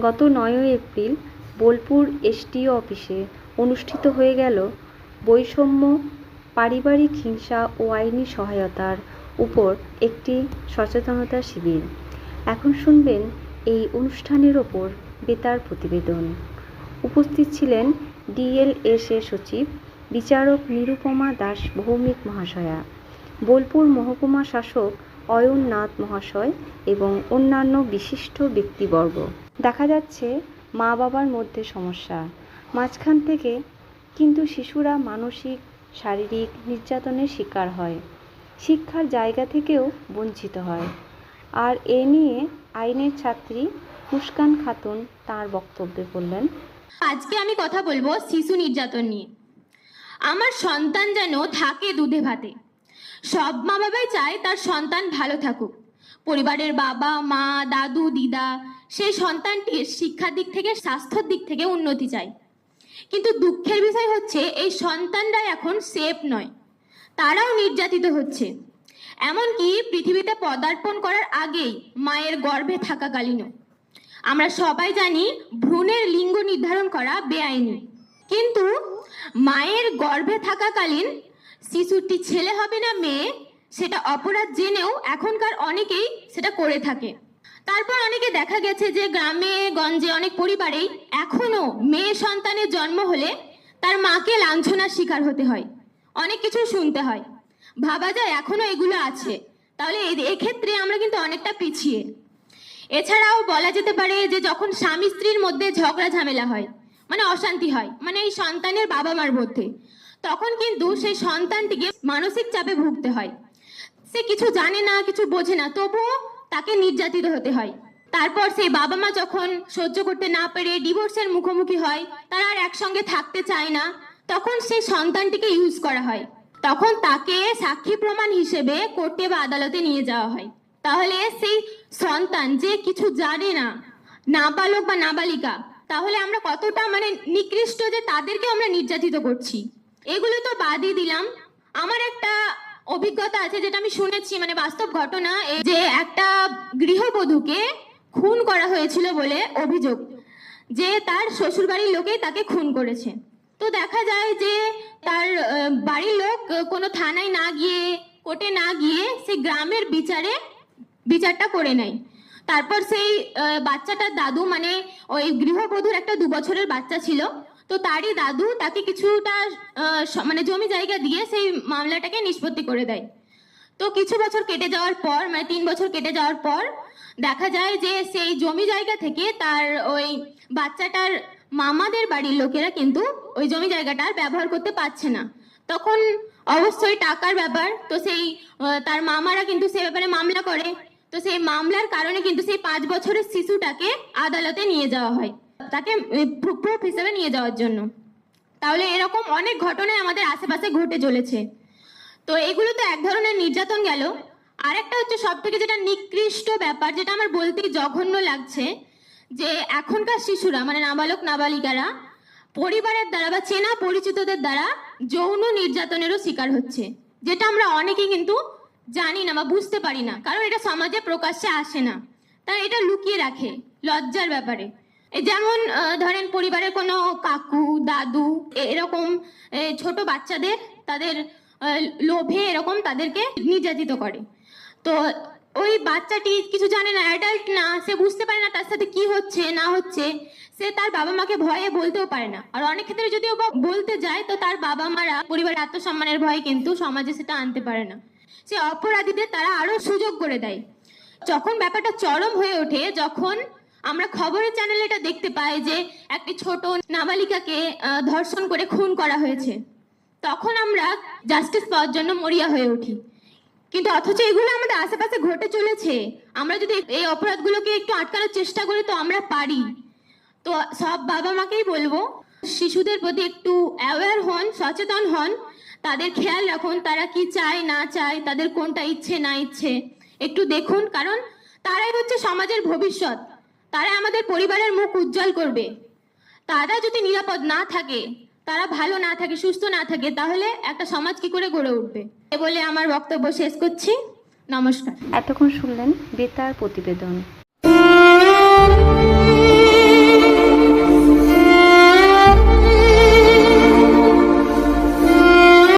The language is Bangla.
গত নয়ই এপ্রিল বোলপুর এসডিও অফিসে অনুষ্ঠিত হয়ে গেল বৈষম্য, পারিবারিক হিংসা ও আইনি সহায়তার উপর একটি সচেতনতা শিবির। এখন শুনবেন এই অনুষ্ঠানের ওপর বেতার প্রতিবেদন। উপস্থিত ছিলেন ডিএলএসএ সচিব, বিচারক নিরুপমা দাস ভৌমিক মহাশয়া। বোলপুর মহকুমা শাসক অয়ন নাথ মহাশয় এবং অন্যান্য বিশিষ্ট ব্যক্তিবর্গ। দেখা যাচ্ছে মা বাবার মধ্যে সমস্যা। মাঝখান থেকে কিন্তু শিশুরা মানসিক, শারীরিক নির্যাতনের শিকার হয়। শিক্ষার জায়গা থেকেও বঞ্চিত হয়। আর এ নিয়ে আইনের ছাত্রী মুস্কান খাতুন তার বক্তব্যে বললেন, আজকে আমি কথা বলব শিশু নির্যাতন নিয়ে। আমার সন্তান যেন থাকে দুধে ভাতে। সব মা বাবাই চায় তার সন্তান ভালো থাকুক। পরিবারের বাবা, মা, দাদু, দিদা, সেই সন্তানটির শিক্ষার দিক থেকে, স্বাস্থ্যর দিক থেকে উন্নতি চায়। কিন্তু দুঃখের বিষয় হচ্ছে, এই সন্তানরা এখন সেফ নয়। তারাও নির্যাতিত হচ্ছে। এমনকি পৃথিবীতে পদার্পণ করার আগেই মায়ের গর্ভে থাকাকালীনও। আমরা সবাই জানি, ভ্রূণের লিঙ্গ নির্ধারণ করা বেআইনি। কিন্তু মায়ের গর্ভে থাকাকালীন শিশুটি ছেলে হবে না মেয়ে, সেটা অপরাধ জেনেও এখনকার অনেকেই সেটা করে থাকে। তারপর অনেকে দেখা গেছে যে গ্রামে, গঞ্জে অনেক পরিবারেই এখনও মেয়ে সন্তানের জন্ম হলে তার মাকে লাঞ্ছনার শিকার হতে হয়, অনেক কিছু শুনতে হয়। ভাবা যায় এখনও এগুলো আছে, তাহলে এক্ষেত্রে আমরা কিন্তু অনেকটা পিছিয়ে। এছাড়াও বলা যেতে পারে যে যখন স্বামী স্ত্রীর মধ্যে ঝগড়া ঝামেলা হয় মানে অশান্তি হয় মানে এই সন্তানের বাবা মার মধ্যে তখন কিন্তু সেই সন্তানটিকে মানসিক চাপে ভুগতে হয়। সে কিছু জানে না, কিছু বোঝে না, তবুও তাকে নির্যাতিত হতে হয়। তারপর সেই বাবা মা যখন সহ্য করতে না পেরে ডিভোর্সের মুখোমুখি হয়, তারা আর একসঙ্গে থাকতে চায় না, তখন সেই সন্তানটিকে ইউজ করা হয়। তখন তাকে সাক্ষী প্রমাণ হিসেবে কোর্টে বা আদালতে নিয়ে যাওয়া হয়। তাহলে সেই সন্তান যে কিছু জানে না, নাবালক বা নাবালিকা, তাহলে আমরা কতটা মানে নিকৃষ্ট যে তাদেরকে আমরা নির্যাতিত করছি। এগুলো তো বাদই দিলাম। আমার একটা অভিজ্ঞতা আছে যেটা আমি শুনেছি মানে বাস্তব ঘটনা যে একটা গৃহবধূকে খুন করা হয়েছিল বলে অভিযোগ, যে তার শ্বশুরবাড়ির লোকেই তাকে খুন করেছে। তো দেখা যায় যে তার বাড়ির লোক কোনো থানায় না গিয়ে, কোর্টে না গিয়ে সেই গ্রামের বিচারে, বিচারটা করে নেয়। তারপর সেই বাচ্চাটার দাদু মানে ওই গৃহবধূর একটা দু বছরের বাচ্চা ছিল তো তারই দাদু তাকে কিছুটা মানে জমি জায়গা দিয়ে সেই মামলাটাকে নিষ্পত্তি করে দেয়। তো কিছু বছর কেটে যাওয়ার পর মানে তিন বছর কেটে যাওয়ার পর, দেখা যায় যে সেই জমি জায়গা থেকে তার ওই বাচ্চাটার মামাদের বাড়ির লোকেরা কিন্তু ওই জমি জায়গাটা ব্যবহার করতে পারছে না। তখন অবশ্যই টাকার ব্যাপার, তো সেই তার মামারা কিন্তু সে ব্যাপারে মামলা করে। তো সেই মামলার কারণে কিন্তু সেই পাঁচ বছরের শিশুটাকে আদালতে নিয়ে যাওয়া হয়। তাকে প্রুফ হিসেবে নিয়ে যাওয়ার জন্য। তাহলে এরকম অনেক ঘটনাই আমাদের আশেপাশে ঘটে চলেছে। তো এগুলো তো এক ধরনের নির্যাতন গেল। আর একটা হচ্ছে সব থেকে যেটা নিকৃষ্ট ব্যাপার, যেটা আমার বলতেই জঘন্য লাগছে, যে এখনকার শিশুরা মানে নাবালক, নাবালিকারা, পরিবারের দ্বারা বা চেনা পরিচিতদের দ্বারা যৌন নির্যাতনেরও শিকার হচ্ছে। যেটা আমরা অনেকেই কিন্তু জানি না বা বুঝতে পারি না। কারণ এটা সমাজে প্রকাশ্যে আসে না। তারা এটা লুকিয়ে রাখে, লজ্জার ব্যাপারে। যেমন ধরেন পরিবারের কোনো কাকু, দাদু এরকম ছোট বাচ্চাদের তাদের লোভে এরকম তাদেরকে নির্যাতিত করে। তো ওই বাচ্চাটি কিছু জানে না অ্যাডাল্ট না, সে বুঝতে পারে না তার সাথে কি হচ্ছে, না হচ্ছে, সে তার বাবা মাকে ভয়ে বলতেও পারে না। আর অনেক ক্ষেত্রে যদিও বলতে যায়, তো তার বাবা মারা পরিবারের আত্মসম্মানের ভয়ে কিন্তু সমাজে সেটা আনতে পারে না। সে অপরাধীদের তারা আরও সুযোগ করে দেয়। যখন ব্যাপারটা চরম হয়ে ওঠে, যখন আমরা খবরের চ্যানেলে এটা দেখতে পাই যে একটি ছোট নাবালিকাকে ধর্ষণ করে খুন করা হয়েছে। তখন আমরা জাস্টিস পাওয়ার জন্য মরিয়া হয়ে উঠি। কিন্তু অথচ এগুলো আমাদের আশেপাশে ঘটে চলেছে। আমরা যদি এই অপরাধগুলোকে একটু আটকানোর চেষ্টা করি, তো আমরা পারি। তো সব বাবা মাকেই বলব, শিশুদের প্রতি একটু অ্যাওয়্যার হন, সচেতন হন। তাদের খেয়াল রাখুন, তারা কি চায়, না চায়, তাদের কোনটা ইচ্ছে, না ইচ্ছে। একটু দেখুন, কারণ তারাই হচ্ছে সমাজের ভবিষ্যৎ। তারা আমাদের পরিবারের মুখ উজ্জ্বল করবে। তারা যদি নিরাপদ না থাকে, তারা ভালো না থাকে, সুস্থ না থাকে, তাহলে একটা সমাজ কি করে গড়ে উঠবে? এ বলে আমার বক্তব্য শেষ করছি। নমস্কার। এতক্ষণ শুনলেন বেতার প্রতিবেদন।